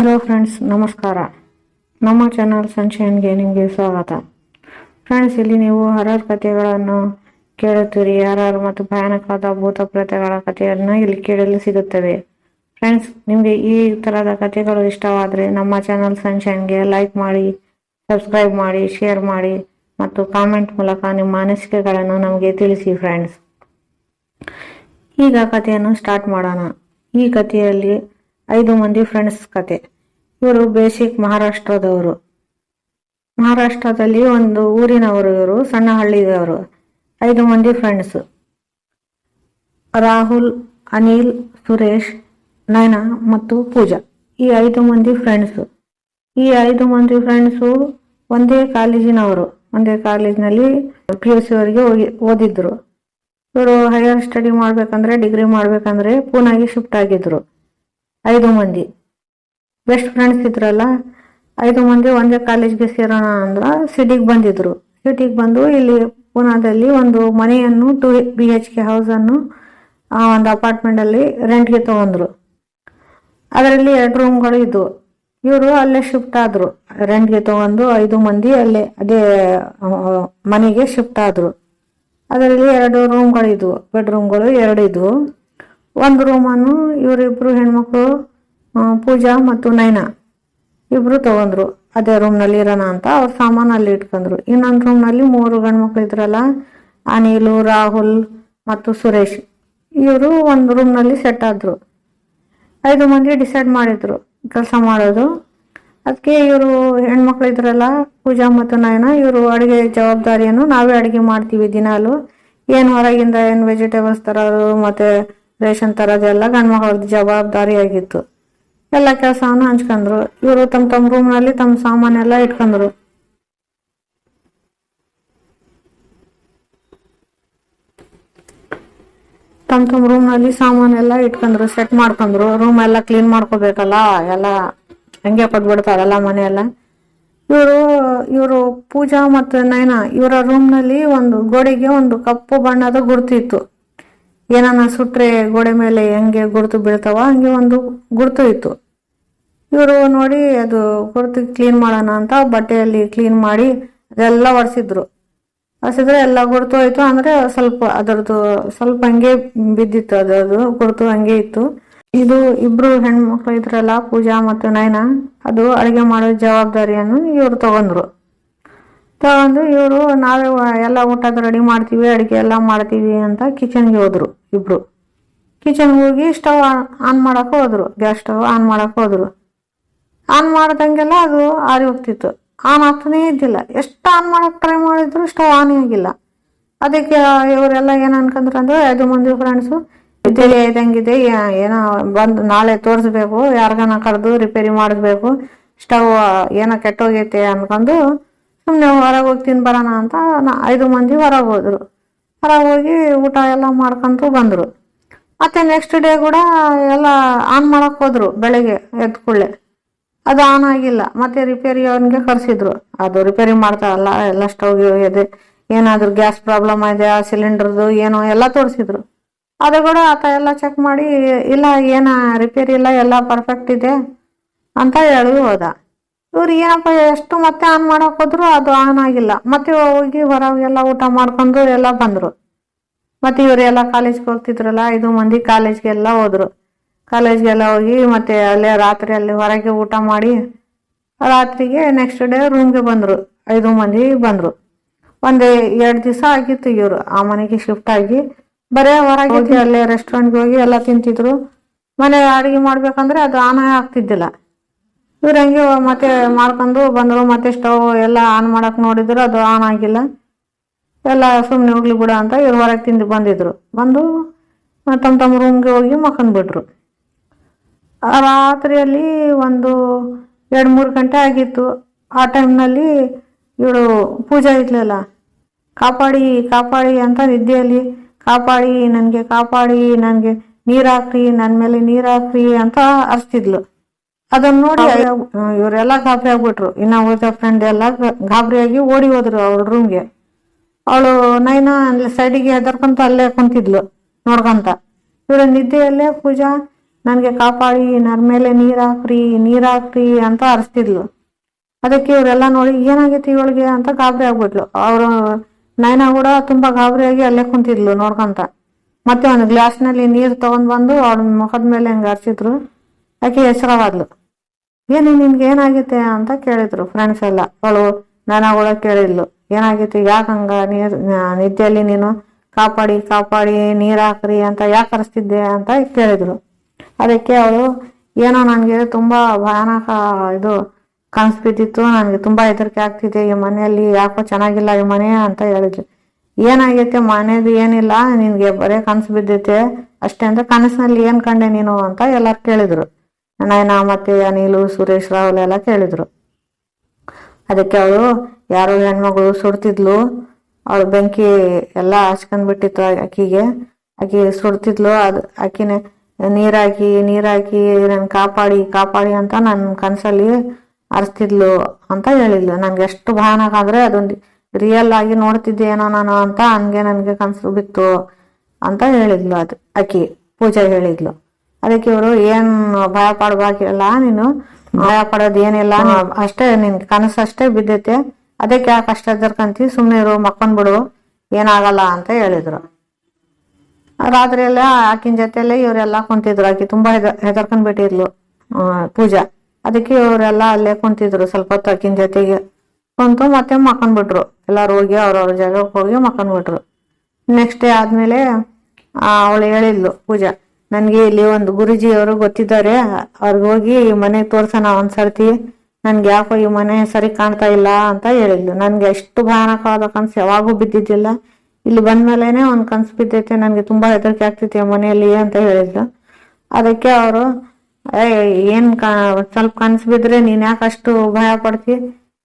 Hello friends, ನಮಸ್ಕಾರ. ನಮ್ಮ channel ಸನ್ಶೈನ್ಗೆ ನಿಮಗೆ ಸ್ವಾಗತ. ಫ್ರೆಂಡ್ಸ್, ಇಲ್ಲಿ ನೀವು ಹರರ್ ಕಥೆಗಳನ್ನು ಕೇಳುತ್ತೀರಿ. ಹರರ್ ಮತ್ತು ಭಯಾನಕವಾದ ಭೂತ ಪ್ರೇತಗಳ ಕಥೆಯನ್ನು ಇಲ್ಲಿ ಕೇಳಲು ಸಿಗುತ್ತವೆ. ಫ್ರೆಂಡ್ಸ್, ನಿಮಗೆ ಈ ಥರದ ಕಥೆಗಳು ಇಷ್ಟವಾದರೆ ನಮ್ಮ ಚಾನಲ್ ಸನ್ಶೈನ್ಗೆ ಲೈಕ್ ಮಾಡಿ, ಸಬ್ಸ್ಕ್ರೈಬ್ ಮಾಡಿ, ಶೇರ್ ಮಾಡಿ ಮತ್ತು ಕಾಮೆಂಟ್ ಮೂಲಕ ನಿಮ್ಮ ಅನಿಸಿಕೆಗಳನ್ನು ನಮಗೆ ತಿಳಿಸಿ ಫ್ರೆಂಡ್ಸ್. ಈಗ ಕಥೆಯನ್ನು ಸ್ಟಾರ್ಟ್ ಮಾಡೋಣ. ಈ ಕಥೆಯಲ್ಲಿ ಐದು ಮಂದಿ ಫ್ರೆಂಡ್ಸ್ ಕತೆ. ಇವರು ಬೇಸಿಕ್ ಮಹಾರಾಷ್ಟ್ರದವರು. ಮಹಾರಾಷ್ಟ್ರದಲ್ಲಿ ಒಂದು ಊರಿನವರು ಇವರು ಸಣ್ಣ ಹಳ್ಳಿದವರು ಐದು ಮಂದಿ ಫ್ರೆಂಡ್ಸ್ ರಾಹುಲ್, ಅನಿಲ್, ಸುರೇಶ್, ನಯನ ಮತ್ತು ಪೂಜಾ. ಈ ಐದು ಮಂದಿ ಫ್ರೆಂಡ್ಸ್ ಈ ಐದು ಮಂದಿ ಫ್ರೆಂಡ್ಸು ಒಂದೇ ಕಾಲೇಜಿನವರು. ಒಂದೇ ಕಾಲೇಜಿನಲ್ಲಿ ಪಿ ಯು ಸಿ ಅವರಿಗೆ ಓದಿದ್ರು. ಇವರು ಹೈಯರ್ ಸ್ಟಡಿ ಮಾಡ್ಬೇಕಂದ್ರೆ ಡಿಗ್ರಿ ಮಾಡ್ಬೇಕಂದ್ರೆ ಪೂನಾಗೆ ಶಿಫ್ಟ್ ಆಗಿದ್ರು. ಐದು ಮಂದಿ. ಬೆಸ್ಟ್ ಫ್ರೆಂಡ್ಸ್ ಇದ್ರಲ್ಲ, ಐದು ಮಂದಿ ಒಂದೇ ಕಾಲೇಜ್ಗೆ ಸೇರೋಣ ಅಂದ್ರ ಸಿಟಿಗೆ ಬಂದಿದ್ರು. ಸಿಟಿಗೆ ಬಂದು ಇಲ್ಲಿ ಪೂನಾದಲ್ಲಿ ಒಂದು ಮನೆಯನ್ನು ಟು ಬಿ ಎಚ್ ಕೆ ಹೌಸನ್ನು ಒಂದು ಅಪಾರ್ಟ್ಮೆಂಟ್ ಅಲ್ಲಿ ರೆಂಟ್ಗೆ ತಗೊಂಡ್ರು. ಅದರಲ್ಲಿ ಎರಡು ರೂಮ್ಗಳು ಇದ್ವು. ಇವರು ಅಲ್ಲೇ ಶಿಫ್ಟ್ ಆದ್ರು. ರೆಂಟ್ಗೆ ತಗೊಂಡು ಐದು ಮಂದಿ ಅಲ್ಲೇ, ಅದೇ ಮನೆಗೆ ಶಿಫ್ಟ್ ಆದ್ರು. ಅದರಲ್ಲಿ ಎರಡು ರೂಮ್ಗಳಿದ್ವು ಬೆಡ್ರೂಮ್ಗಳು ಎರಡು ಇದ್ವು. ಒಂದು ರೂಮನ್ನು ಇವರಿಬ್ಬರು ಹೆಣ್ಮಕ್ಳು ಪೂಜಾ ಮತ್ತು ನಯನ ಇಬ್ರು ತಗೊಂಡ್ರು. ಅದೇ ರೂಮ್ನಲ್ಲಿ ಇರೋಣ ಅಂತ ಅವ್ರ ಸಾಮಾನು ಅಲ್ಲಿ ಇಟ್ಕೊಂಡ್ರು. ಇನ್ನೊಂದು ರೂಮ್ನಲ್ಲಿ ಮೂರು ಗಂಡ್ಮಕ್ಳು ಇದ್ರಲ್ಲ, ಅನಿಲು, ರಾಹುಲ್ ಮತ್ತು ಸುರೇಶ್. ಇವರು ಒಂದು ರೂಮ್ನಲ್ಲಿ ಸೆಟ್ ಆದ್ರು. ಐದು ಮಂದಿ ಡಿಸೈಡ್ ಮಾಡಿದ್ರು ಕೆಲಸ ಮಾಡೋದು. ಅದಕ್ಕೆ ಇವರು ಹೆಣ್ಮಕ್ಳು ಇದ್ರಲ್ಲ, ಪೂಜಾ ಮತ್ತು ನಯನ ಇವರು ಅಡುಗೆ ಜವಾಬ್ದಾರಿಯನ್ನು ನಾವೇ ಅಡುಗೆ ಮಾಡ್ತೀವಿ ದಿನಾಲು. ಏನು ಹೊರಗಿಂದ ಏನು ವೆಜಿಟೇಬಲ್ಸ್ ತರೋದು, ಮತ್ತೆ ರೇಷನ್ ತರೋದೆಲ್ಲ ಜವಾಬ್ದಾರಿ ಆಗಿತ್ತು ಎಲ್ಲ ಕೆಲಸವನ್ನು ಹಂಚ್ಕೊಂಡ್ರು ಇವರು ತಮ್ಮ ತಮ್ಮ ರೂಮ್ನಲ್ಲಿ ತಮ್ಮ ಸಾಮಾನೆಲ್ಲ ಇಟ್ಕೊಂಡ್ರು ತಮ್ಮ ತಮ್ಮ ರೂಮ್ನಲ್ಲಿ ಸಾಮಾನೆಲ್ಲ ಇಟ್ಕೊಂಡ್ರು ಸೆಟ್ ಮಾಡ್ಕೊಂಡ್ರು ರೂಮ್ ಎಲ್ಲ ಕ್ಲೀನ್ ಮಾಡ್ಕೋಬೇಕಲ್ಲ, ಎಲ್ಲ ಹಂಗೆ ಕೊಟ್ಬಿಡ್ತಾರಲ್ಲ ಮನೆಯೆಲ್ಲ. ಇವರು ಇವರು ಪೂಜಾ ಮತ್ತು ನಯನ ಇವರ ರೂಮ್ನಲ್ಲಿ ಒಂದು ಗೋಡೆಗೆ ಒಂದು ಕಪ್ಪು ಬಣ್ಣದ ಗುರುತು ಇತ್ತು ಏನನ್ನ ಸುಟ್ರೆ ಗೋಡೆ ಮೇಲೆ ಹೆಂಗೆ ಗುರುತು ಬೀಳ್ತಾವ ಹಂಗೆ ಒಂದು ಗುರುತು ಇತ್ತು. ಇವರು ನೋಡಿ ಅದು ಗುರುತು ಕ್ಲೀನ್ ಮಾಡೋಣ ಅಂತ ಬಟ್ಟೆಯಲ್ಲಿ ಕ್ಲೀನ್ ಮಾಡಿ ಅದೆಲ್ಲ ಒರೆಸಿದ್ರು. ಒರೆಸಿದ್ರೆ ಎಲ್ಲ ಗುರುತು ಹೋಯ್ತು ಅಂದ್ರೆ ಸ್ವಲ್ಪ ಅದರದ್ದು ಸ್ವಲ್ಪ ಹಂಗೆ ಬಿದ್ದಿತ್ತು, ಅದರದ್ದು ಗುರುತು ಹಂಗೆ ಇತ್ತು. ಇದು ಇಬ್ರು ಹೆಣ್ಮಕ್ಳು ಇದ್ರಲ್ಲ ಪೂಜಾ ಮತ್ತು ನಯನ ಅದು ಅಡುಗೆ ಮಾಡೋ ಜವಾಬ್ದಾರಿಯನ್ನು ಇವರು ತಗೊಂಡ್ರು. ತಗೊಂಡು ಇವರು ನಾವೇ ಎಲ್ಲ ಊಟದ ರೆಡಿ ಮಾಡ್ತೀವಿ, ಅಡುಗೆ ಎಲ್ಲ ಮಾಡ್ತೀವಿ ಅಂತ ಕಿಚನ್ಗೆ ಹೋದರು ಇಬ್ರು. ಕಿಚನ್ಗೆ ಹೋಗಿ ಸ್ಟವ್ ಆನ್ ಮಾಡಕ್ಕೆ ಹೋದರು ಗ್ಯಾಸ್ ಸ್ಟವ್ ಆನ್ ಮಾಡಕ್ಕೆ ಹೋದ್ರು. ಆನ್ ಮಾಡ್ದಂಗೆಲ್ಲ ಅದು ಆರಿ ಹೋಗ್ತಿತ್ತು. ಆನ್ ಆಗ್ತಾನೇ ಇದ್ದಿಲ್ಲ. ಎಷ್ಟು ಆನ್ ಮಾಡೋಕೆ ಟ್ರೈ ಮಾಡಿದ್ರು ಸ್ಟವ್ ಆನೇ ಆಗಿಲ್ಲ. ಅದಕ್ಕೆ ಇವರೆಲ್ಲ ಏನು ಅನ್ಕೊಂಡ್ರು ಅಂದ್ರೆ ಐದು ಮಂದಿ ಫ್ರೆಂಡ್ಸು ಇದ್ದೇ ಇದಂಗಿದೆ ಏನೋ ಬಂದು ನಾಳೆ ತೋರಿಸ್ಬೇಕು, ಯಾರಿಗಾನ ಕರೆದು ರಿಪೇರಿ ಮಾಡಿಸ್ಬೇಕು ಸ್ಟವ್ ಏನೋ ಕೆಟ್ಟೋಗೈತೆ ಅನ್ಕೊಂಡು ಸುಮ್ಮನೆ ಹೊರಗೆ ಹೋಗಿ ತಿನ್ ಬರೋಣ ಅಂತ ನಾ- ಐದು ಮಂದಿ ಹೊರಗೆ ಹೋದರು. ಹೊರಗೆ ಹೋಗಿ ಊಟ ಎಲ್ಲ ಮಾಡ್ಕೊಂತು ಬಂದರು. ಮತ್ತು ನೆಕ್ಸ್ಟ್ ಡೇ ಕೂಡ ಎಲ್ಲ ಆನ್ ಮಾಡೋಕ್ಕೆ ಹೋದರು ಬೆಳಗ್ಗೆ ಎದ್ದ ಕೂಡಲೇ. ಅದು ಆನ್ ಆಗಿಲ್ಲ. ಮತ್ತು ರಿಪೇರಿ ಅವನಿಗೆ ಕರೆಸಿದ್ರು. ಅದು ರಿಪೇರಿ ಮಾಡ್ತಾರಲ್ಲ ಎಲ್ಲ ಸ್ಟವ್ ಇದೆ ಏನಾದರೂ ಗ್ಯಾಸ್ ಪ್ರಾಬ್ಲಮ್ ಇದೆ, ಆ ಸಿಲಿಂಡರ್ದು ಏನೋ ಎಲ್ಲ ತೋರಿಸಿದ್ರು. ಅದು ಕೂಡ ಆತ ಎಲ್ಲ ಚೆಕ್ ಮಾಡಿ, ಇಲ್ಲ, ಏನ ರಿಪೇರಿ ಇಲ್ಲ, ಎಲ್ಲ ಪರ್ಫೆಕ್ಟ್ ಇದೆ ಅಂತ ಹೇಳಿ ಹೋದ. ಇವ್ರು ಏನಪ್ಪ ಎಷ್ಟು ಮತ್ತೆ ಆನ್ ಮಾಡಕ್ ಹೋದ್ರು ಅದು ಆನ್ ಆಗಿಲ್ಲ. ಮತ್ತೆ ಹೋಗಿ ಹೊರಗೆಲ್ಲ ಊಟ ಮಾಡ್ಕೊಂಡು ಎಲ್ಲ ಬಂದ್ರು. ಮತ್ತೆ ಇವರೆಲ್ಲ ಕಾಲೇಜ್ಗೆ ಹೋಗ್ತಿದ್ರಲ್ಲ, ಐದು ಮಂದಿ ಕಾಲೇಜ್ಗೆಲ್ಲ ಹೋದ್ರು. ಕಾಲೇಜ್ಗೆಲ್ಲ ಹೋಗಿ ಮತ್ತೆ ಅಲ್ಲೇ ರಾತ್ರಿ ಅಲ್ಲಿ ಹೊರಗೆ ಊಟ ಮಾಡಿ ರಾತ್ರಿಗೆ ನೆಕ್ಸ್ಟ್ ಡೇ ರೂಮ್ಗೆ ಬಂದ್ರು. ಐದು ಮಂದಿ ಬಂದ್ರು. ಒಂದ್ ಎರಡು ದಿವಸ ಆಗಿತ್ತು ಇವರು. ಆ ಮನೆಗೆ ಶಿಫ್ಟ್ ಆಗಿ ಬರೇ ಹೊರಗೆ ಹೋಗಿ ಅಲ್ಲೇ ರೆಸ್ಟೋರೆಂಟ್ಗೆ ಹೋಗಿ ಎಲ್ಲ ತಿಂತಿದ್ರು. ಮನೆ ಅಡಿಗೆ ಮಾಡ್ಬೇಕಂದ್ರೆ ಅದು ಆನ ಆಗ್ತಿದ್ದಿಲ್ಲ. ಇವ್ರು ಹಂಗೆ ಮತ್ತೆ ಮಾಡ್ಕೊಂಡು ಬಂದ್ರು, ಮತ್ತೆ ಸ್ಟವ್ ಎಲ್ಲ ಆನ್ ಮಾಡಕ್ ನೋಡಿದ್ರು, ಅದು ಆನ್ ಆಗಿಲ್ಲ. ಎಲ್ಲ ಸುಮ್ಮನೆ ಹೋಗ್ಲಿ ಬಿಡ ಅಂತ ಇವ್ರು ಹೊರಗೆ ತಿಂದು ಬಂದಿದ್ರು. ಬಂದು ತಮ್ಮ ತಮ್ಮ ರೂಮ್ಗೆ ಹೋಗಿ ಮಕ್ಕಂದ್ಬಿಟ್ರು ರಾತ್ರಿಯಲ್ಲಿ ಒಂದು ಎರಡು ಮೂರು ಗಂಟೆ ಆಗಿತ್ತು. ಆ ಟೈಮ್ನಲ್ಲಿ ಇವಳು ಪೂಜಾ ಇದ್ಲಲ್ಲ ಕಾಪಾಡಿ ಕಾಪಾಡಿ ಅಂತ ನಿದ್ದೆಯಲ್ಲಿ, ಕಾಪಾಡಿ, ನನಗೆ ಕಾಪಾಡಿ, ನನಗೆ ನೀರು ಹಾಕ್ರಿ ನನ್ನ ಮೇಲೆ ನೀರು ಹಾಕ್ರಿ ಅಂತ ಅರ್ಸ್ತಿದ್ಲು. ಅದನ್ನ ನೋಡಿ ಇವರೆಲ್ಲ ಗಾಬರಿ ಆಗ್ಬಿಟ್ರು. ಇನ್ನ ಉಳಿದ ಫ್ರೆಂಡ್ ಎಲ್ಲ ಗಾಬರಿಯಾಗಿ ಓಡಿ ಹೋದ್ರು ಅವಳ ರೂಮ್ಗೆ ಅವಳು ನೈನಾ ಅಲ್ಲಿ ಸೈಡಿಗೆ ಹೆದರ್ಕೊಂತ ಅಲ್ಲೇ ಕುಂತಿದ್ಲು ನೋಡ್ಕೊಂತ. ಇವ್ರ ನಿದ್ದೆಯಲ್ಲೇ ಪೂಜಾ ನನಗೆ ಕಾಪಾಡಿ ನನ್ನ ಮೇಲೆ ನೀರ್ ಹಾಕ್ರಿ ನೀರ್ ಹಾಕ್ರಿ ಅಂತ ಅರಿಸ್ತಿದ್ಲು. ಅದಕ್ಕೆ ಇವರೆಲ್ಲ ನೋಡಿ ಏನಾಗೈತಿ ಇವಳಿಗೆ ಅಂತ ಗಾಬರಿ ಆಗ್ಬಿಟ್ಲು. ಅವರು ನೈನಾ ಕೂಡ ತುಂಬಾ ಗಾಬರಿಯಾಗಿ ಅಲ್ಲೇ ಕುಂತಿದ್ಲು ನೋಡ್ಕೊಂತ. ಮತ್ತೆ ಒಂದು ಗ್ಲಾಸ್ನಲ್ಲಿ ನೀರು ತಗೊಂಡ್ ಬಂದು ಅವಳ ಮುಖದ ಮೇಲೆ ಹಂಗೆ ಹರಿಸಿದ್ರು. ಆಕೆ ಹೆಸರವಾದ್ಲು. ಏನು ನಿನ್ಗೆ ಏನಾಗೈತೆ ಅಂತ ಕೇಳಿದ್ರು ಫ್ರೆಂಡ್ಸ್ ಎಲ್ಲ. ಅವಳು, ನಾನು ಅವಳ ಕೇಳಿದ್ಲು. ಏನಾಗೈತಿ? ಯಾಕೆ ಹಂಗ? ನೀರ್ ನಿದ್ದೆಯಲ್ಲಿ ನೀನು ಕಾಪಾಡಿ ಕಾಪಾಡಿ, ನೀರ್ ಹಾಕ್ರಿ ಅಂತ ಯಾಕೆ ಕರೆಸ್ತಿದ್ದೆ ಅಂತ ಕೇಳಿದ್ರು. ಅದಕ್ಕೆ ಅವಳು, ಏನೋ ನನಗೆ ತುಂಬಾ ಭಯಾನಕ ಇದು ಕನಸು ಬಿದ್ದಿತ್ತು ನನಗೆ ತುಂಬಾ ಹೆದರಿಕೆ ಆಗ್ತಿದೆ. ಈ ಮನೆಯಲ್ಲಿ ಯಾಕೋ ಚೆನ್ನಾಗಿಲ್ಲ ಈ ಮನೆ ಅಂತ ಹೇಳಿದ್ಲು ಏನಾಗೈತೆ? ಮನೇದು ಏನಿಲ್ಲ. ನಿನಗೆ ಬರೇ ಕನಸು ಬಿದ್ದೈತೆ. ಅಷ್ಟೇ ಅಂತ ಕನಸಿನಲ್ಲಿ ಏನ್ ಕಂಡೆ ನೀನು? ಅಂತ ಎಲ್ಲಾರು ಕೇಳಿದ್ರು. ನಯನ ಮತ್ತೆ ಅನಿಲು, ಸುರೇಶ್, ರಾಹುಲ್ ಎಲ್ಲ ಕೇಳಿದ್ರು. ಅದಕ್ಕೆ ಅವಳು, ಯಾರೋ ಹೆಣ್ಮಗಳು ಸುಡ್ತಿದ್ಲು. ಅವಳು ಬೆಂಕಿ ಎಲ್ಲ ಹಚ್ಕೊಂಡ್ ಬಿಟ್ಟಿತ್ತು ಅಕ್ಕಿಗೆ ಆಕಿ ಸುಡ್ತಿದ್ಲು. ಅದು ಆಕಿನ ನೀರಾಕಿ ನೀರಾಕಿ, ನನ್ ಕಾಪಾಡಿ ಕಾಪಾಡಿ ಅಂತ ನನ್ನ ಕನಸಲ್ಲಿ ಅರ್ಸ್ತಿದ್ಲು ಅಂತ ಹೇಳಿದ್ಲು. ನನ್ಗೆ ಎಷ್ಟು ಭಯಾನಕ ಅಂದ್ರೆ ಅದೊಂದು ರಿಯಲ್ ಆಗಿ ನೋಡ್ತಿದ್ದೆ ಏನೋ ನಾನು ಅಂತ ಹಂಗೆ ನನ್ಗೆ ಕನಸು ಬಿತ್ತು ಅಂತ ಹೇಳಿದ್ಲು ಅದು. ಅಕ್ಕಿ ಪೂಜಾ ಹೇಳಿದ್ಲು. ಅದಕ್ಕೆ ಇವರು ಏನ್ ಭಯ ಪಡ್ಬೇಕಿಲ್ಲ ನೀನು ಭಯ ಪಡೋದ್ ಏನಿಲ್ಲ ಅಷ್ಟೇ ನಿನ್ ಕನಸು ಅಷ್ಟೇ ಬಿದ್ದೈತೆ. ಅದಕ್ಕೆ ಯಾಕೆ ಕಷ್ಟ ಇದ್ದರ್ಕಂತಿ ಸುಮ್ನೆ ಇರು ಮಕ್ಕೊಂಡ್ಬಿಡು ಏನಾಗಲ್ಲ ಅಂತ ಹೇಳಿದ್ರು. ರಾತ್ರಿ ಎಲ್ಲ ಆಕಿನ ಜೊತೆಲೆ ಇವರೆಲ್ಲ ಕುಂತಿದ್ರು ಆಕಿ ತುಂಬಾ ಹೆದ ಹೆದರ್ಕೊಂಡ್ ಬಿಟ್ಟಿದ್ಲು ಪೂಜಾ. ಅದಕ್ಕೆ ಇವರೆಲ್ಲ ಅಲ್ಲೇ ಕುಂತಿದ್ರು ಸ್ವಲ್ಪ ಹೊತ್ತು ಆಕಿನ ಜೊತೆಗೆ. ಕುಂತು ಮತ್ತೆ ಮಕ್ಕೊಂಡ್ಬಿಟ್ರು ಎಲ್ಲಾರು ಹೋಗಿ ಅವ್ರವ್ರ ಜಾಗಕ್ಕೆ ಹೋಗಿ ಮಕ್ಕೊಂಡ್ಬಿಟ್ರು ನೆಕ್ಸ್ಟ್ ಡೇ ಆದ್ಮೇಲೆ ಅವಳು ಹೇಳಿದ್ಲು ಪೂಜಾ ನನ್ಗೆ ಇಲ್ಲಿ ಒಂದು ಗುರುಜಿ ಅವರು ಗೊತ್ತಿದ್ದಾರೆ. ಅವ್ರಿಗೆ ಹೋಗಿ ಈ ಮನೆ ತೋರ್ಸೋಣ ಒಂದ್ಸರ್ತಿ. ನನ್ಗೆ ಯಾಕೋ ಈ ಮನೆ ಸರಿ ಕಾಣ್ತಾ ಇಲ್ಲ ಅಂತ ಹೇಳಿದ್ಲು. ನನ್ಗೆ ಎಷ್ಟು ಭಯಾನಕವಾದ ಕನ್ಸು ಯಾವಾಗೂ ಬಿದ್ದಿದ್ದಿಲ್ಲ. ಇಲ್ಲಿ ಬಂದ್ಮೇಲೆನೆ ಒಂದು ಕನ್ಸು ಬಿದ್ದೈತೆ. ನನಗೆ ತುಂಬಾ ಹೆದರಿಕೆ ಆಗ್ತೈತೆ ಮನೆಯಲ್ಲಿ ಅಂತ ಹೇಳಿದ್ಲು. ಅದಕ್ಕೆ ಅವರು ಏನ್ ಸ್ವಲ್ಪ ಕನ್ಸು ಬಿದ್ರೆ ನೀನ್ ಯಾಕೆ ಅಷ್ಟು ಭಯ ಪಡ್ತಿ?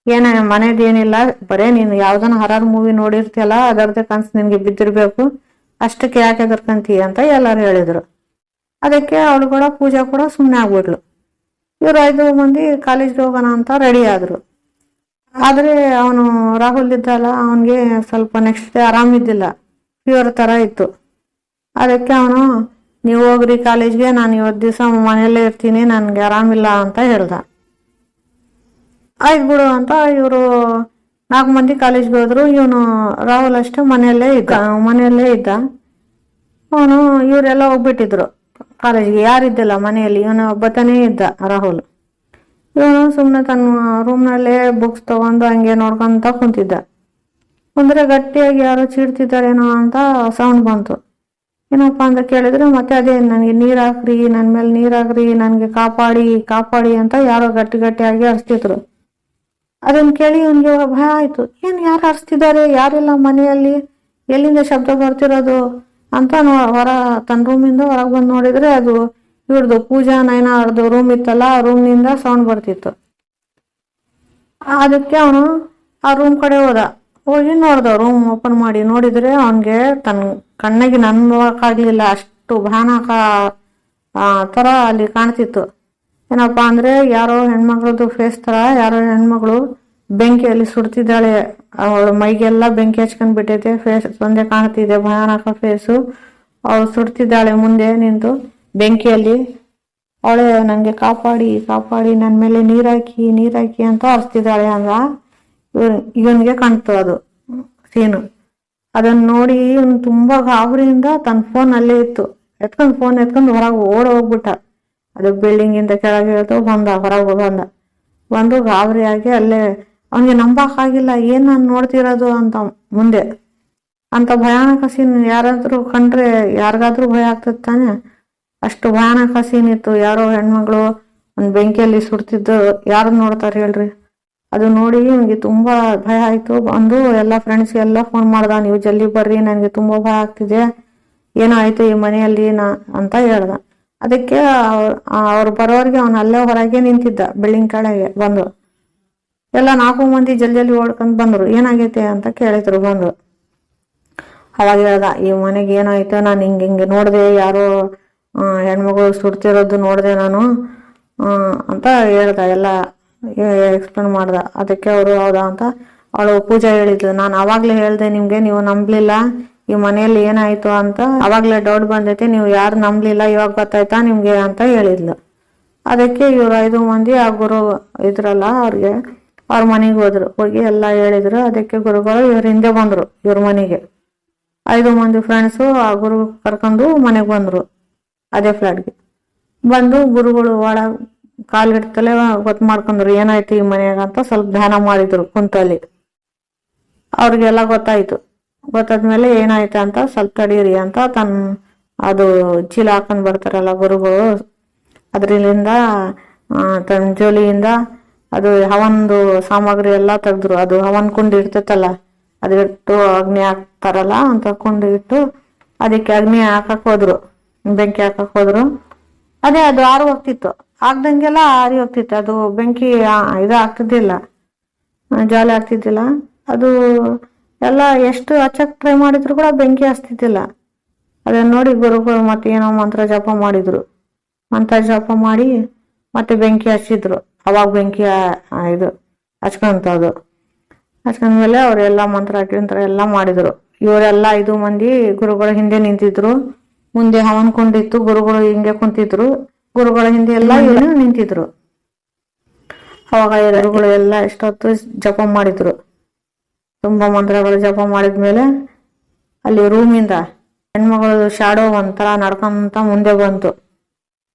ಏನ ಮನೇದೇನಿಲ್ಲ ಬರೇ ನೀನು ಯಾವ್ದನ ಹರಾರ್ ಮೂವಿ ನೋಡಿರ್ತಿಯಲ್ಲ, ಅದರದ್ದೇ ಕನ್ಸು ನಿನ್ಗೆ ಬಿದ್ದಿರ್ಬೇಕು. ಅಷ್ಟಕ್ಕೆ ಯಾಕೆ ಹೆದರ್ಕಂತೀಯ? ಅಂತ ಎಲ್ಲರೂ ಹೇಳಿದ್ರು. ಅದಕ್ಕೆ ಅವಳು ಕೂಡ ಪೂಜಾ ಕೂಡ ಸುಮ್ಮನೆ ಆಗ್ಬಿಟ್ಲು. ಇವ್ರು ಐದು ಮಂದಿ ಕಾಲೇಜ್ಗೆ ಹೋಗೋಣ ಅಂತ ರೆಡಿ ಆದರು. ಆದರೆ ಅವನು ರಾಹುಲ್ ಇದ್ದಲ್ಲ ಅವನಿಗೆ ಸ್ವಲ್ಪ ನೆಕ್ಸ್ಟ್ ಡೇ ಆರಾಮಿದ್ದಿಲ್ಲ ಫೀವರ್ ಥರ ಇತ್ತು. ಅದಕ್ಕೆ ಅವನು, ನೀವು ಹೋಗ್ರಿ ಕಾಲೇಜ್ಗೆ ನಾನು ಇವತ್ತು ದಿವಸ ಮನೆಯಲ್ಲೇ ಇರ್ತೀನಿ, ನನಗೆ ಆರಾಮಿಲ್ಲ ಅಂತ ಹೇಳ್ದ. ಆಯ್ತು ಬಿಡು ಅಂತ ಇವರು ನಾಲ್ಕು ಮಂದಿ ಕಾಲೇಜ್ಗೆ ಹೋದ್ರು. ಇವನು ರಾಹುಲ್ ಅಷ್ಟೇ ಮನೆಯಲ್ಲೇ ಇದ್ದ ಮನೆಯಲ್ಲೇ ಇದ್ದ. ಅವನು ಇವರೆಲ್ಲ ಹೋಗ್ಬಿಟ್ಟಿದ್ರು. ಕಾಲೇಜ್ಗೆ ಯಾರಿದ್ದಿಲ್ಲ ಮನೆಯಲ್ಲಿ? ಇವನು ಒಬ್ಬತನೇ ಇದ್ದ, ರಾಹುಲ್. ಇವನು ಸುಮ್ಮನೆ ತನ್ನ ರೂಮ್ನಲ್ಲೇ ಬುಕ್ಸ್ ತಗೊಂಡು ಹಂಗೆ ನೋಡ್ಕೊಂತ ಕುಂತಿದ್ದ. ಅಂದರೆ ಗಟ್ಟಿಯಾಗಿ ಯಾರೋ ಚೀಡ್ತಿದ್ದಾರೇನೋ ಅಂತ ಸೌಂಡ್ ಬಂತು. ಏನಪ್ಪ ಅಂತ ಕೇಳಿದ್ರೆ, ಮತ್ತೆ ಅದೇ, ನನಗೆ ನೀರ್ ಹಾಕ್ರಿ ನನ್ನ ಮೇಲೆ ನೀರ್ ಹಾಕ್ರಿ ನನ್ಗೆ ಕಾಪಾಡಿ ಕಾಪಾಡಿ ಅಂತ ಯಾರೋ ಗಟ್ಟಿ ಗಟ್ಟಿಯಾಗಿ ಹರಿಸ್ತಿದ್ರು. ಅದನ್ನ ಕೇಳಿ ಇವನ್ಗೆ ಭಯ ಆಯ್ತು. ಏನು ಯಾರು ಹರಿಸ್ತಿದ್ದಾರೆ? ಯಾರಿಲ್ಲ ಮನೆಯಲ್ಲಿ? ಎಲ್ಲಿಂದ ಶಬ್ದ ಬರ್ತಿರೋದು? ಅಂತ ಹೊರ ತನ್ನ ರೂಮಿಂದ ಹೊರಗೆ ಬಂದು ನೋಡಿದ್ರೆ ಅದು ಇವ್ರದ್ದು ಪೂಜಾ ನಯನ ಅವ್ರದ್ದು ರೂಮ್ ಇತ್ತಲ್ಲ, ಆ ರೂಮ್ನಿಂದ ಸೌಂಡ್ ಬರ್ತಿತ್ತು. ಅದಕ್ಕೆ ಅವನು ಆ ರೂಮ್ ಕಡೆ ಹೋದ. ಹೋಗಿ ನೋಡ್ದ ರೂಮ್ ಓಪನ್ ಮಾಡಿ ನೋಡಿದ್ರೆ ಅವನ್ಗೆ ತನ್ನ ಕಣ್ಣಿಗೆ ನನ್ಬೇಕಾಗ್ಲಿಲ್ಲ ಅಷ್ಟು ಭಯಾನಕ ತರ ಅಲ್ಲಿ ಕಾಣ್ತಿತ್ತು. ಏನಪ್ಪಾ ಅಂದರೆ ಯಾರೋ ಹೆಣ್ಮಗಳದ್ದು ಫೇಸ್ ತರ ಯಾರೋ ಹೆಣ್ಮಗಳು ಬೆಂಕಿಯಲ್ಲಿ ಸುಡ್ತಿದ್ದಾಳೆ. ಅವಳ ಮೈಗೆಲ್ಲ ಬೆಂಕಿ ಹಚ್ಕೊಂಡ್ ಬಿಟ್ಟೈತೆ. ಫೇಸ್ ಒಂದೇ ಕಾಣ್ತಿದೆ. ಭಯಾನಕ ಫೇಸು ಅವಳು ಸುಡ್ತಿದ್ದಾಳೆ ಮುಂದೆ ನಿಂತು ಬೆಂಕಿಯಲ್ಲಿ. ಅವಳೆ ನನಗೆ ಕಾಪಾಡಿ ಕಾಪಾಡಿ ನನ್ನ ಮೇಲೆ ನೀರಾಕಿ ನೀರಾಕಿ ಅಂತ ಅರ್ಸ್ತಿದ್ದಾಳೆ ಅಂದ ಇವನ್, ಇವನ್ಗೆ ಕಾಣ್ತು ಅದು ಸೀನು. ಅದನ್ನ ನೋಡಿ ಇವನು ತುಂಬಾ ಗಾಬರಿಯಿಂದ ತನ್ನ ಫೋನ್ ಅಲ್ಲೇ ಇತ್ತು. ಎತ್ಕೊಂಡು ಫೋನ್ ಎತ್ಕೊಂಡು ಹೊರಗೆ ಓಡ್ ಹೋಗ್ಬಿಟ್ಟ. ಅದು ಬಿಲ್ಡಿಂಗ್ ಇಂದ ಕೆಳಗೆ ಬಂದ, ಹೊರಗೆ ಬಂದ. ಬಂದು ಗಾಬರಿಯಾಗಿ ಅಲ್ಲೇ ಅವನಿಗೆ ನಂಬಕ್ಕಾಗಿಲ್ಲ ಏನು ನಾನು ನೋಡ್ತಿರೋದು ಅಂತ ಮುಂದೆ. ಅಂತ ಭಯಾನಕ ಸೀನ್ ಯಾರಾದ್ರೂ ಕಂಡ್ರೆ ಯಾರಿಗಾದ್ರೂ ಭಯ ಆಗ್ತದೆ ತಾನೆ. ಅಷ್ಟು ಭಯಾನಕ ಸೀನ್ ಇತ್ತು. ಯಾರೋ ಹೆಣ್ಮಗಳು ಒಂದು ಬೆಂಕಿಯಲ್ಲಿ ಸುಡ್ತಿದ್ದು. ಯಾರು ನೋಡ್ತಾರೆ ಹೇಳ್ರಿ? ಅದು ನೋಡಿ ನನಗೆ ತುಂಬಾ ಭಯ ಆಯ್ತು. ಬಂದು ಎಲ್ಲ ಫ್ರೆಂಡ್ಸ್ ಎಲ್ಲ ಫೋನ್ ಮಾಡ್ದ, ನೀವು ಜಲ್ದಿ ಬರ್ರಿ, ನನಗೆ ತುಂಬಾ ಭಯ ಆಗ್ತಿದೆ. ಏನೋ ಆಯ್ತು ಈ ಮನೆಯಲ್ಲಿ ನಾ ಅಂತ ಹೇಳ್ದ. ಅದಕ್ಕೆ ಅವ್ರು ಬರೋರಿಗೆ ಅವನು ಅಲ್ಲೇ ಹೊರಗೆ ನಿಂತಿದ್ದ ಬಿಲ್ಡಿಂಗ್ ಕೆಳಗೆ ಬಂದು. ಎಲ್ಲ ನಾಲ್ಕು ಮಂದಿ ಜಲ್ದಿ ಜಲ್ದಿ ಓಡ್ಕೊಂಡು ಬಂದರು. ಏನಾಗೈತೆ ಅಂತ ಕೇಳಿದ್ರು ಬಂದು ಅವಾಗ ಹೇಳ್ದ, ಈ ಮನೆಗೆ ಏನಾಯ್ತು? ನಾನು ಹಿಂಗೆ ಹಿಂಗೆ ನೋಡಿದೆ, ಯಾರೋ ಹೆಣ್ಮಗಳು ಸುಡ್ತಿರೋದು ನೋಡಿದೆ ನಾನು. ಅಂತ ಹೇಳ್ದ, ಎಲ್ಲ ಎಕ್ಸ್ಪ್ಲೇನ್ ಮಾಡ್ದ. ಅದಕ್ಕೆ ಅವರು ಹೌದಾ ಅಂತ ಅವಳು ಪೂಜಾ ಹೇಳಿದ್ಲು. ನಾನು ಅವಾಗ್ಲೇ ಹೇಳ್ದೆ ನಿಮಗೆ, ನೀವು ನಂಬಲಿಲ್ಲ. ಈ ಮನೆಯಲ್ಲಿ ಏನಾಯಿತು ಅಂತ ಅವಾಗ್ಲೇ ಡೌಟ್ ಬಂದೈತೆ. ನೀವು ಯಾರು ನಂಬ್ಲಿಲ್ಲ, ಇವಾಗ ಗೊತ್ತಾಯ್ತಾ ನಿಮಗೆ ಅಂತ ಹೇಳಿದ್ಲು. ಅದಕ್ಕೆ ಇವ್ರು ಐದು ಮಂದಿ ಆ ಗುರು ಇದ್ರಲ್ಲ ಅವ್ರಿಗೆ ಅವ್ರ ಮನೆಗೆ ಹೋದ್ರು. ಹೋಗಿ ಎಲ್ಲ ಹೇಳಿದ್ರು. ಅದಕ್ಕೆ ಗುರುಗಳು ಇವ್ರ ಹಿಂದೆ ಬಂದ್ರು, ಇವ್ರ ಮನೆಗೆ. ಐದು ಮಂದಿ ಫ್ರೆಂಡ್ಸು ಆ ಗುರು ಕರ್ಕೊಂಡು ಮನೆಗೆ ಬಂದ್ರು, ಅದೇ ಫ್ಲಾಟ್ಗೆ ಬಂದು ಗುರುಗಳು ಒಳ ಕಾಲಿಡ್ತಲೇ ಗೊತ್ತು ಮಾಡ್ಕೊಂಡ್ರು, ಏನಾಯ್ತು ಈ ಮನೆಯಾಗ ಅಂತ ಸ್ವಲ್ಪ ಧ್ಯಾನ ಮಾಡಿದ್ರು ಕುಂತಲ್ಲಿ. ಅವ್ರಿಗೆಲ್ಲ ಗೊತ್ತಾಯ್ತು. ಗೊತ್ತಾದ್ಮೇಲೆ ಏನಾಯ್ತು ಅಂತ ಸ್ವಲ್ಪ ತಡೀರಿ ಅಂತ ತನ್ನ ಅದು ಚೀಲ ಹಾಕೊಂಡು ಬರ್ತಾರಲ್ಲ ಗುರುಗಳು ಅದರಿಂದ ತನ್ನ ಜೋಲಿಯಿಂದ ಅದು ಹವನ್ದು ಸಾಮಗ್ರಿ ಎಲ್ಲ ತೆಗೆದ್ರು. ಅದು ಹವನ್ ಕುಂಡಿ ಇರ್ತೈತಲ್ಲ ಅದು ಇಟ್ಟು ಅಗ್ನಿ ಹಾಕ್ತಾರಲ್ಲ, ಅಂತ ಕುಂಡಿ ಇಟ್ಟು ಅದಕ್ಕೆ ಅಗ್ನಿ ಹಾಕಕ್ ಹೋದ್ರು. ಬೆಂಕಿ ಹಾಕಕ್ ಹೋದ್ರು. ಅದೇ ಅದು ಆರು ಹೋಗ್ತಿತ್ತು. ಆಗ್ದಂಗೆಲ್ಲ ಆರಿ ಹೋಗ್ತಿತ್ತು. ಅದು ಬೆಂಕಿ ಇದು ಆಗ್ತಿದ್ದಿಲ್ಲ. ಜಾಲಿ ಆಗ್ತಿದ್ದಿಲ್ಲ. ಅದು ಎಲ್ಲ ಎಷ್ಟು ಹಚ್ಚಕ್ ಟ್ರೈ ಮಾಡಿದ್ರು ಕೂಡ ಬೆಂಕಿ ಹಚ್ತಿದ್ದಿಲ್ಲ ಅದನ್ನ ನೋಡಿ ಗುರುಗಳು ಮತ್ತೆ ಏನೋ ಮಂತ್ರ ಜಪ ಮಾಡಿದ್ರು. ಮಂತ್ರ ಜಪ ಮಾಡಿ ಮತ್ತೆ ಬೆಂಕಿ ಹಚ್ಚಿದ್ರು. ಅವಾಗ ಬೆಂಕಿ ಇದು ಹಚ್ಕೊಂತದು ಹಚ್ಕೊಂಡ್ಮೇಲೆ ಅವರೆಲ್ಲ ಮಂತ್ರ ಗಿಂತ್ರ ಎಲ್ಲ ಮಾಡಿದ್ರು. ಇವರೆಲ್ಲ ಐದು ಮಂದಿ ಗುರುಗಳ ಹಿಂದೆ ನಿಂತಿದ್ರು. ಮುಂದೆ ಹವನ್ ಕೊಂಡಿತ್ತು ಗುರುಗಳು ಹಿಂಗೆ ಕುಂತಿದ್ರು. ಗುರುಗಳ ಹಿಂದೆ ಎಲ್ಲ ಏನು ನಿಂತಿದ್ರು. ಅವಾಗ ಗುರುಗಳು ಎಲ್ಲ ಎಷ್ಟೊತ್ತು ಜಪ ಮಾಡಿದ್ರು. ತುಂಬಾ ಮಂತ್ರಗಳು ಜಪ ಮಾಡಿದ್ಮೇಲೆ ಅಲ್ಲಿ ರೂಮಿಂದ ಹೆಣ್ಮಗಳು ಶಾಡೋ ಒಂಥರ ನಡ್ಕೊಂತ ಮುಂದೆ ಬಂತು.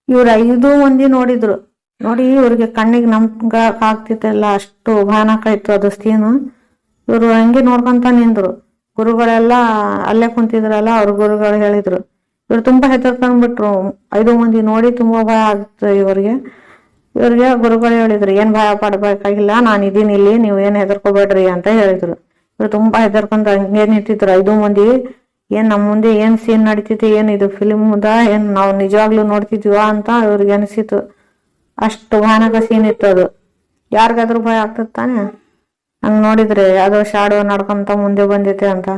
ಇವ್ರ ಐದು ಮಂದಿ ನೋಡಿದ್ರು. ನೋಡಿ, ಇವ್ರಿಗೆ ಕಣ್ಣಿಗೆ ನಮ್ಗ ಆಗ್ತಿತ್ತಲ್ಲ, ಅಷ್ಟು ಭಯಾನಕ ಅದು ಸೀನು. ಇವರು ಹಂಗೆ ನೋಡ್ಕೊಂತ ನಿಂದ್ರು ಗುರುಗಳೆಲ್ಲ ಅಲ್ಲೇ ಕುಂತಿದ್ರಲ್ಲ, ಅವ್ರ ಗುರುಗಳು ಹೇಳಿದ್ರು. ಇವ್ರು ತುಂಬಾ ಹೆದರ್ಕೊಂಡ್ಬಿಟ್ರು. ಐದು ಮಂದಿ ನೋಡಿ ತುಂಬಾ ಭಯ ಆಗ್ತದೆ ಇವ್ರಿಗೆ. ಇವ್ರಿಗೆ ಗುರುಗಳು ಹೇಳಿದ್ರು, ಏನ್ ಭಯ ಪಡ್ಬೇಕಾಗಿಲ್ಲ, ನಾನು ಇದೀನಿ ಇಲ್ಲಿ, ನೀವು ಏನ್ ಹೆದರ್ಕೋಬೇಡ್ರಿ ಅಂತ ಹೇಳಿದ್ರು. ಇವ್ರು ತುಂಬಾ ಹೆದರ್ಕೊಂಡ್ ಹಂಗೆ ನಿಂತಿದ್ರು. ಐದು ಮಂದಿ, ಏನ್ ನಮ್ಮ ಮುಂದೆ ಏನ್ ಸೀನ್ ನಡೀತಿತ್ತು ಏನ್ ಇದು ಫಿಲಿಮ್ ಏನ್ ನಾವು ನಿಜವಾಗ್ಲೂ ನೋಡ್ತಿದ್ವಾ ಅಂತ ಇವ್ರಿಗೆ ಅನಿಸಿತು ಅಷ್ಟು ಭಯಾನಕ ಸೀನ್ ಇತ್ತು ಅದು. ಯಾರಿಗಾದ್ರೂ ಭಯ ಆಗ್ತದ ತಾನೆ? ಹಂಗ್ ನೋಡಿದ್ರೆ ಅದು ಶಾಡೋ ನಡ್ಕೊಂತ ಮುಂದೆ ಬಂದೈತೆ ಅಂತ.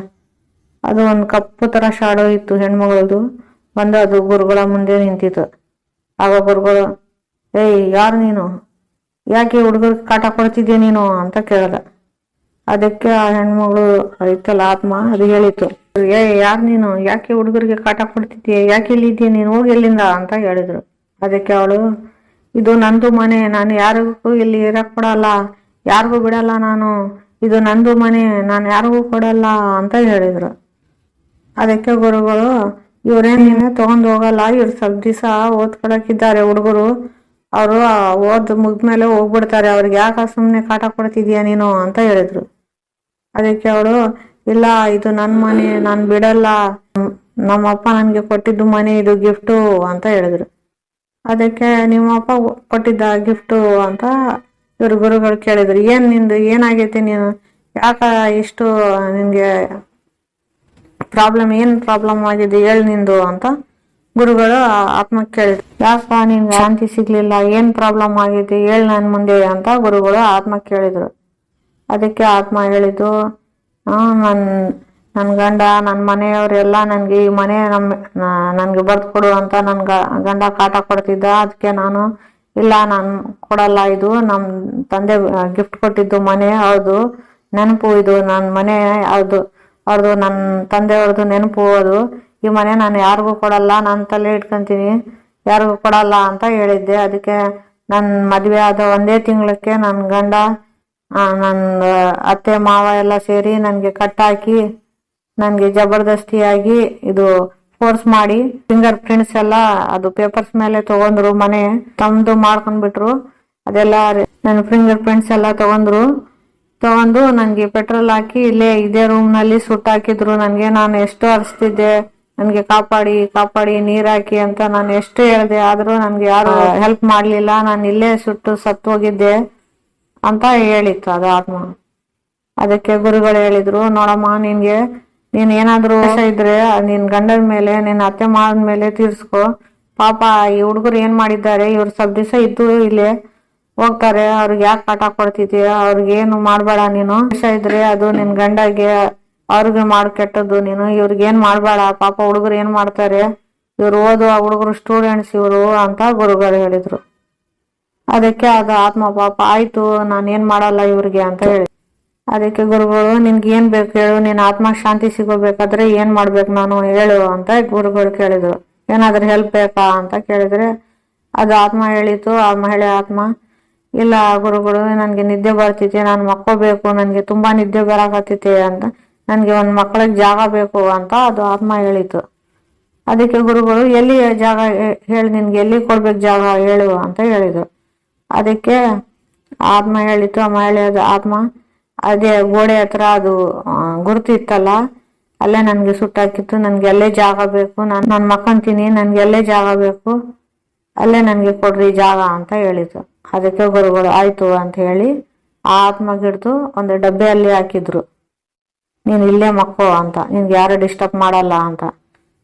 ಅದು ಒಂದು ಕಪ್ಪು ತರ ಶಾಡೋ ಇತ್ತು ಹೆಣ್ಮಗಳದು. ಬಂದು ಅದು ಗುರುಗಳ ಮುಂದೆ ನಿಂತಿತ್ತು. ಆಗ ಗುರುಗಳು, ಏಯ್, ಯಾರು ನೀನು? ಯಾಕೆ ಹುಡುಗರಿಗೆ ಕಾಟ ಕೊಡ್ತಿದ್ಯಾ ನೀನು? ಅಂತ ಕೇಳ್ದ. ಅದಕ್ಕೆ ಆ ಹೆಣ್ಮಗಳು ಐತಲ್ಲ ಆತ್ಮ, ಅದು ಹೇಳಿತ್ತು. ಏ ಯಾರು ನೀನು? ಯಾಕೆ ಹುಡುಗರಿಗೆ ಕಾಟ ಕೊಡ್ತಿದ್ಯಾ? ಯಾಕೆ ಇಲ್ಲಿದ್ಯಾ ನೀನು? ಹೋಗಿ ಎಲ್ಲಿಂದ? ಅಂತ ಹೇಳಿದ್ರು. ಅದಕ್ಕೆ ಅವಳು ಇದು ನಂದು ಮನೆ, ನಾನು ಯಾರಿಗೂ ಇಲ್ಲಿ ಇರಕ್ ಕೊಡಲ್ಲ, ಯಾರಿಗೂ ಬಿಡಲ್ಲ ನಾನು. ಇದು ನಂದು ಮನೆ, ನಾನು ಯಾರಿಗೂ ಕೊಡಲ್ಲ ಅಂತ ಹೇಳಿದ್ರು. ಅದಕ್ಕೆ ಗುರುಗಳು ಇವ್ರೇನ್ ನೀನು ತಗೊಂಡ್ ಹೋಗಲ್ಲ, ಇವ್ರು ಸ್ವಲ್ಪ ದಿವಸ ಓದ್ಕೊಡಕ್ಕಿದ್ದಾರೆ ಹುಡುಗರು. ಅವರು ಓದ್ ಮುಗ್ದ್ಮೇಲೆ ಹೋಗ್ಬಿಡ್ತಾರೆ, ಅವ್ರಿಗೆ ಯಾಕ ಸುಮ್ಮನೆ ಕಾಟ ಕೊಡ್ತಿದ್ಯಾ ನೀನು ಅಂತ ಹೇಳಿದ್ರು. ಅದಕ್ಕೆ ಅವಳು ಇಲ್ಲ, ಇದು ನನ್ನ ಮನೆ, ನಾನು ಬಿಡಲ್ಲ. ನಮ್ಮಪ್ಪ ನನಗೆ ಕೊಟ್ಟಿದ್ದು ಮನೆ, ಇದು ಗಿಫ್ಟು ಅಂತ ಹೇಳಿದ್ರು. ಅದಕ್ಕೆ ನಿಮ್ಮಪ್ಪ ಕೊಟ್ಟಿದ್ದ ಗಿಫ್ಟು ಅಂತ ಇವ್ರ ಗುರುಗಳು ಕೇಳಿದ್ರು. ಏನ್ ನಿಂದು? ಏನಾಗೈತಿ ನೀನು? ಯಾಕ ಇಷ್ಟು ನಿನ್ಗೆ ಪ್ರಾಬ್ಲಮ್ ಏನ್ ಪ್ರಾಬ್ಲಮ್ ಆಗಿದೆ ಹೇಳ್ ನಿಂದು ಅಂತ ಗುರುಗಳು ಆತ್ಮ ಕೇಳಿದ್ರು ಯಾಕ ನಿನ್ಗೆ ಶಾಂತಿ ಸಿಗ್ಲಿಲ್ಲ? ಏನ್ ಪ್ರಾಬ್ಲಮ್ ಆಗಿದೆ? ಹೇಳ್ ನನ್ ಮುಂದೆ ಅಂತ ಗುರುಗಳು ಆತ್ಮ ಕೇಳಿದ್ರು. ಅದಕ್ಕೆ ಆತ್ಮ ಹೇಳಿದ್ದು ನಾನು ನನ್ ನನ್ ಗಂಡ ನನ್ನ ಮನೆಯವರೆಲ್ಲ ನನಗೆ ಈ ಮನೆ ನಮ್ಮ ನನಗೆ ಬರ್ದ್ ಕೊಡು ಅಂತ ನನ್ನ ಗಂಡ ಕಾಟ ಕೊಡ್ತಿದ್ದ. ಅದಕ್ಕೆ ನಾನು, ಇಲ್ಲ, ನಾನು ಕೊಡಲ್ಲ ಇದು. ನಮ್ಮ ತಂದೆ ಗಿಫ್ಟ್ ಕೊಟ್ಟಿದ್ದು ಮನೆ, ಹೌದು. ನೆನಪು ಇದು ನನ್ನ ಮನೆ ಅವ್ರದು ಅವ್ರದ್ದು ನನ್ನ ತಂದೆಯವ್ರದ್ದು ನೆನಪು ಅದು. ಈ ಮನೆ ನಾನು ಯಾರಿಗೂ ಕೊಡಲ್ಲ, ನಾನು ತಲೆ ಇಟ್ಕೊಂತೀನಿ. ಯಾರಿಗೂ ಕೊಡಲ್ಲ ಅಂತ ಹೇಳಿದ್ದೆ. ಅದಕ್ಕೆ ನನ್ನ ಮದುವೆ ಆದ ಒಂದೇ ತಿಂಗಳಕ್ಕೆ ನನ್ನ ಗಂಡ ನನ್ನ ಅತ್ತೆ, ಮಾವ ಎಲ್ಲ ಸೇರಿ ನನಗೆ ಕಟ್ಟಾಕಿ ನನ್ಗೆ ಜಬರ್ದಸ್ತಿಯಾಗಿ ಇದು ಫೋರ್ಸ್ ಮಾಡಿ ಫಿಂಗರ್ ಪ್ರಿಂಟ್ಸ್ ಎಲ್ಲ ಅದು ಪೇಪರ್ಸ್ ಮೇಲೆ ತಗೊಂಡ್ರು ಮನೆ ತಮ್ದು ಮಾಡ್ಕೊಂಡ್ಬಿಟ್ರು ಅದೆಲ್ಲ ನನ್ನ ಫಿಂಗರ್ ಪ್ರಿಂಟ್ಸ್ ಎಲ್ಲ ತಗೊಂಡ್ರು. ತಗೊಂಡು ನನ್ಗೆ ಪೆಟ್ರೋಲ್ ಹಾಕಿ ಇಲ್ಲೇ ಇದೇ ರೂಮ್ನಲ್ಲಿ ಸುಟ್ಟಾಕಿದ್ರು ನನ್ಗೆ ನಾನು ಎಷ್ಟು ಅರ್ಸ್ತಿದ್ದೆ. ನನ್ಗೆ ಕಾಪಾಡಿ ಕಾಪಾಡಿ ನೀರ್ ಹಾಕಿ ಅಂತ ನಾನು ಎಷ್ಟು ಹೇಳ್ದೆ ಆದ್ರೂ ನನ್ಗೆ ಯಾರು ಹೆಲ್ಪ್ ಮಾಡ್ಲಿಲ್ಲ. ನಾನು ಇಲ್ಲೇ ಸುಟ್ಟು ಸತ್ತು ಹೋಗಿದ್ದೆ ಅಂತ ಹೇಳಿತ್ತು ಅದು ಆತ್ಮ. ಅದಕ್ಕೆ ಗುರುಗಳು ಹೇಳಿದ್ರು ನೋಡಮ್ಮ ನಿನ್ಗೆ ನೀನ್ ಏನಾದ್ರು ಇದ್ರೆ ನಿನ್ ಗಂಡನ ಮೇಲೆ, ನಿನ್ ಅತ್ತೆ ಮಾವನ ಮೇಲೆ ತೀರ್ಸ್ಕೊ. ಪಾಪ ಈ ಹುಡುಗರು ಏನ್ ಮಾಡಿದ್ದಾರೆ? ಇವ್ರು ಸ್ವಲ್ಪ ದಿವಸ ಇದ್ದು ಇಲ್ಲೇ ಹೋಗ್ತಾರೆ. ಅವ್ರಿಗೆ ಯಾಕೆ ಕಾಟ ಕೊಡ್ತಿದ್ಯ? ಅವ್ರಿಗೆ ಏನು ಮಾಡ್ಬೇಡ ನೀನು? ದೋಷ ಇದ್ರೆ ಅದು ನಿನ್ ಗಂಡಗೆ ಅವ್ರಿಗೆ ಮಾಡ್ ಕೆಟ್ಟದ್ದು ನೀನು. ಇವ್ರಿಗೆ ಏನ್ ಮಾಡ್ಬೇಡ? ಪಾಪ ಹುಡುಗರು ಏನ್ ಮಾಡ್ತಾರೆ? ಇವ್ರು ಆ ಹುಡುಗರು ಸ್ಟೂಡೆಂಟ್ಸ್ ಇವರು ಅಂತ ಗುರುಗಳು ಹೇಳಿದ್ರು. ಅದಕ್ಕೆ ಅದು ಆತ್ಮ ಪಾಪ ಆಯ್ತು, ನಾನು ಏನ್ ಮಾಡಲ್ಲ ಇವ್ರಿಗೆ ಅಂತ ಹೇಳಿ ಅದಕ್ಕೆ ಗುರುಗಳು, ನಿನ್ಗೆ ಏನ್ ಬೇಕು ಹೇಳು, ನಿನ್ ಆತ್ಮ ಶಾಂತಿ ಸಿಗೋಬೇಕಾದ್ರೆ ಏನ್ ಮಾಡ್ಬೇಕು ನಾನು ಹೇಳು ಅಂತ ಗುರುಗಳು ಕೇಳಿದ್ರು. ಏನಾದ್ರೂ ಹೆಲ್ಪ್ ಬೇಕಾ ಅಂತ ಕೇಳಿದ್ರೆ, ಅದು ಆತ್ಮ ಹೇಳಿತು, ಆ ಮಹಿಳೆ ಆತ್ಮ, ಇಲ್ಲ ಗುರುಗಳು, ನನಗೆ ನಿದ್ದೆ ಬರ್ತೈತಿ ನಾನು ಮಕ್ಕೋಬೇಕು, ನನಗೆ ತುಂಬಾ ನಿದ್ದೆ ಬರಾಕತ್ತೈತಿ ಅಂತ, ನನಗೆ ಒಂದು ಮಕ್ಕಳಿಗೆ ಜಾಗ ಬೇಕು ಅಂತ ಅದು ಆತ್ಮ ಹೇಳಿತು. ಅದಕ್ಕೆ ಗುರುಗಳು, ಎಲ್ಲಿ ಜಾಗ ಹೇಳಿ, ನಿನ್ಗೆ ಎಲ್ಲಿ ಕೊಡ್ಬೇಕು ಜಾಗ ಹೇಳು ಅಂತ ಹೇಳಿದ್ರು. ಅದಕ್ಕೆ ಆತ್ಮ ಹೇಳಿತು, ಆ ಮಹಿಳೆಯದ ಆತ್ಮ ಅದೇ ಗೋಡೆ ಹತ್ರ ಅದು ಆ, ಗುರುತು ಇತ್ತಲ್ಲ ಅಲ್ಲೇ ನನಗೆ ಸುಟ್ಟಾಕಿತ್ತು. ನನಗೆ ಅಲ್ಲೇ ಜಾಗ ಬೇಕು. ನಾನು ನಾನು ಮಕ್ಕಂತೀನಿ ನನಗೆ ಅಲ್ಲೇ ಜಾಗ ಬೇಕು. ಅಲ್ಲೇ ನನಗೆ ಕೊಡ್ರಿ ಜಾಗ ಅಂತ ಹೇಳಿದ್ರು. ಅದಕ್ಕೆ ಗುರುಗಳು ಆಯ್ತು ಅಂತ ಹೇಳಿ ಆ ಆತ್ಮಗಿಡ್ದು ಒಂದು ಡಬ್ಬೆಯಲ್ಲಿ ಹಾಕಿದ್ರು. ನೀನು ಇಲ್ಲೇ ಮಕ್ಕೋ ಅಂತ ನಿನ್ಗೆ ಯಾರು ಡಿಸ್ಟರ್ಬ್ ಮಾಡಲ್ಲ ಅಂತ.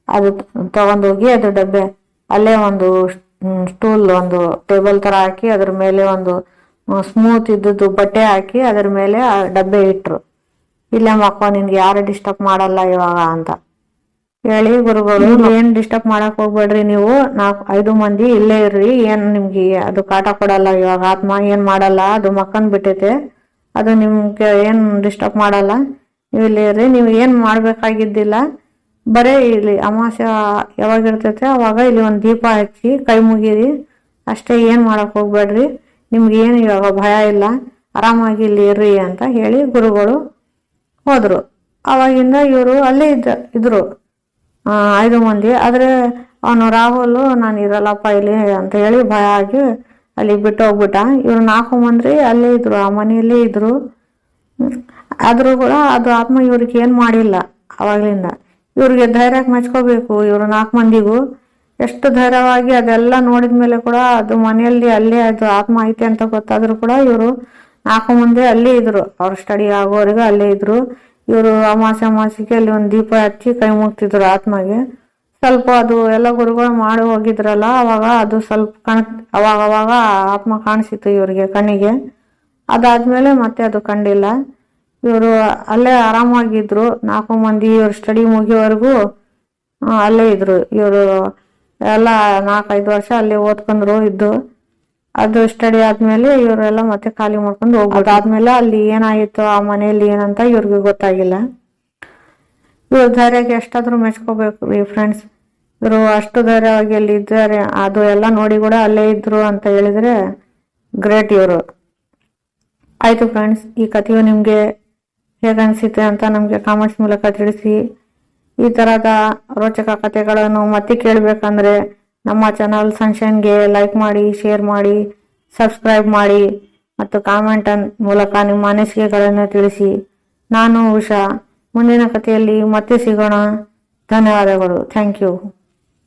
ಅದು ತಗೊಂಡೋಗಿ ಅದು ಡಬ್ಬೆ ಅಲ್ಲೇ ಒಂದು ಸ್ಟೂಲ್ ಒಂದು ಟೇಬಲ್ ತರ ಹಾಕಿ ಅದ್ರ ಮೇಲೆ ಒಂದು ಸ್ಮೂತ್ ಇದ್ದದ್ದು ಬಟ್ಟೆ ಹಾಕಿ ಅದ್ರ ಮೇಲೆ ಆ ಡಬ್ಬೆ ಇಟ್ರು. ಇಲ್ಲೇ ಮಕ್ಕೋ ನಿನ್ಗೆ ಯಾರು ಡಿಸ್ಟರ್ಬ್ ಮಾಡಲ್ಲ ಇವಾಗ ಅಂತ. ಹೇಳಿ ಗುರುಗಳು ಏನ್ ಡಿಸ್ಟರ್ಬ್ ಮಾಡಕ್ ಹೋಗ್ಬೇಡ್ರಿ ನೀವು. ನಾಲ್ಕು ಐದು ಮಂದಿ ಇಲ್ಲೇ ಇರ್ರಿ. ಏನ್ ನಿಮ್ಗೆ ಅದು ಕಾಟ ಕೊಡಲ್ಲ ಇವಾಗ. ಆತ್ಮ ಏನ್ ಮಾಡಲ್ಲ. ಅದು ಮಕ್ಕನ್ ಬಿಟ್ಟೈತೆ. ಅದು ನಿಮ್ಗೆ ಏನ್ ಡಿಸ್ಟರ್ಬ್ ಮಾಡಲ್ಲ. ನೀವು ಇಲ್ಲಿ ಇರ್ರಿ. ನೀವು ಏನ್ ಮಾಡ್ಬೇಕಾಗಿದ್ದಿಲ್ಲ. ಬರೇ ಇಲ್ಲಿ ಅಮಾವಾಸ್ಯ ಯಾವಾಗ ಇರ್ತೈತೆ ಅವಾಗ ಇಲ್ಲಿ ಒಂದು ದೀಪ ಹಚ್ಚಿ ಕೈ ಮುಗಿರಿ. ಅಷ್ಟೇ ಏನ್ ಮಾಡಕ್ ಹೋಗ್ಬೇಡ್ರಿ. ನಿಮ್ಗೆ ಏನು ಇವಾಗ ಭಯ ಇಲ್ಲ, ಆರಾಮಾಗಿ ಇಲ್ಲಿ ಇರ್ರಿ ಅಂತ ಹೇಳಿ ಗುರುಗಳು ಹೋದರು. ಅವಾಗಿಂದ ಇವರು ಅಲ್ಲೇ ಇದ್ದ, ಇದ್ರು. ಐದು ಮಂದಿ. ಆದರೆ ಅವನು ರಾಹುಲ್, ನಾನು ಇರಲ್ಲಪ್ಪ ಇಲ್ಲಿ ಅಂತ ಹೇಳಿ ಭಯ ಆಗಿ ಅಲ್ಲಿ ಬಿಟ್ಟು ಹೋಗ್ಬಿಟ್ಟ. ಇವರು ನಾಲ್ಕು ಮಂದಿ ಅಲ್ಲೇ ಇದ್ರು, ಆ ಮನೆಯಲ್ಲೇ ಇದ್ರು. ಆದರೂ ಕೂಡ ಅದು ಆತ್ಮ ಇವ್ರಿಗೆ ಏನು ಮಾಡಿಲ್ಲ ಅವಾಗಿಂದ. ಇವ್ರಿಗೆ ಧೈರ್ಯಕ್ಕೆ ಮೆಚ್ಕೋಬೇಕು, ಇವರು ನಾಲ್ಕು ಮಂದಿಗೂ. ಎಷ್ಟು ಧೈರ್ಯವಾಗಿ ಅದೆಲ್ಲ ನೋಡಿದ ಮೇಲೆ ಕೂಡ ಅದು ಮನೆಯಲ್ಲಿ ಅಲ್ಲೇ ಅದು ಆತ್ಮ ಐತೆ ಅಂತ ಗೊತ್ತಾದ್ರು ಕೂಡ ಇವರು ನಾಲ್ಕು ಮುಂದೆ ಅಲ್ಲೇ ಇದ್ರು. ಅವ್ರ ಸ್ಟಡಿ ಆಗೋವರೆಗೂ ಅಲ್ಲೇ ಇದ್ರು. ಇವರು ಅಮಾಸೆ ಅಮಾಸಿಗೆ ಅಲ್ಲಿ ಒಂದು ದೀಪ ಹಚ್ಚಿ ಕೈ ಮುಗ್ತಿದ್ರು ಆತ್ಮಗೆ. ಸ್ವಲ್ಪ ಅದು ಎಲ್ಲ ಗುರುಗಳು ಮಾಡಿ ಹೋಗಿದ್ರಲ್ಲ, ಅವಾಗ ಅದು ಸ್ವಲ್ಪ ಕಣ್, ಅವಾಗ ಅವಾಗ ಆತ್ಮ ಕಾಣಿಸಿತ್ತು ಇವರಿಗೆ ಕಣ್ಣಿಗೆ. ಅದಾದ್ಮೇಲೆ ಮತ್ತೆ ಅದು ಕಂಡಿಲ್ಲ. ಇವರು ಅಲ್ಲೇ ಆರಾಮಾಗಿದ್ರು ನಾಲ್ಕು ಮಂದಿ ಇವರು ಸ್ಟಡಿ ಮುಗಿಯೋವರೆಗೂ ಅಲ್ಲೇ ಇದ್ರು. ಇವರು ಎಲ್ಲ ನಾಲ್ಕೈದು ವರ್ಷ ಅಲ್ಲಿ ಓದ್ಕೊಂಡ್ರು ಇದ್ದು. ಅದು ಸ್ಟಡಿ ಆದ್ಮೇಲೆ ಇವರೆಲ್ಲ ಮತ್ತೆ ಖಾಲಿ ಮಾಡ್ಕೊಂಡು ಹೋಗ್ಬೋದು ಆದ್ಮೇಲೆ ಅಲ್ಲಿ ಏನಾಗಿತ್ತು ಆ ಮನೆಯಲ್ಲಿ ಏನಂತ ಇವ್ರಿಗೆ ಗೊತ್ತಾಗಿಲ್ಲ. ಇವ್ರ ಧೈರ್ಯಕ್ಕೆ ಎಷ್ಟಾದ್ರೂ ಮೆಚ್ಕೋಬೇಕು ಈ ಫ್ರೆಂಡ್ಸ್ ಇವರು ಅಷ್ಟು ಧೈರ್ಯವಾಗಿ ಅಲ್ಲಿ ಇದ್ದಾರೆ, ಅದು ಎಲ್ಲ ನೋಡಿ ಕೂಡ ಅಲ್ಲೇ ಇದ್ರು ಅಂತ ಹೇಳಿದ್ರೆ ಗ್ರೇಟ್ ಇವರು. ಆಯ್ತು ಫ್ರೆಂಡ್ಸ್ ಈ ಕಥೆಯು ನಿಮಗೆ ಹೇಗೆ ಅನಿಸುತ್ತೆ ಅಂತ ನಮಗೆ ಕಾಮೆಂಟ್ಸ್ ಮೂಲಕ ತಿಳಿಸಿ. ಈ ತರಹದ ರೋಚಕ ಕಥೆಗಳನ್ನು ಮತ್ತೆ ಕೇಳಬೇಕಂದ್ರೆ ನಮ್ಮ ಚಾನಲ್ ಸನ್ಶೈನ್ಗೆ ಲೈಕ್ ಮಾಡಿ ಶೇರ್ ಮಾಡಿ ಸಬ್ಸ್ಕ್ರೈಬ್ ಮಾಡಿ ಮತ್ತು ಕಾಮೆಂಟ್ ಮೂಲಕ ನಿಮ್ಮ ಅನಿಸಿಕೆಗಳನ್ನು ತಿಳಿಸಿ. ನಾನು ಉಷಾ. ಮುಂದಿನ ಕಥೆಯಲ್ಲಿ ಮತ್ತೆ ಸಿಗೋಣ. ಧನ್ಯವಾದಗಳು. Thank you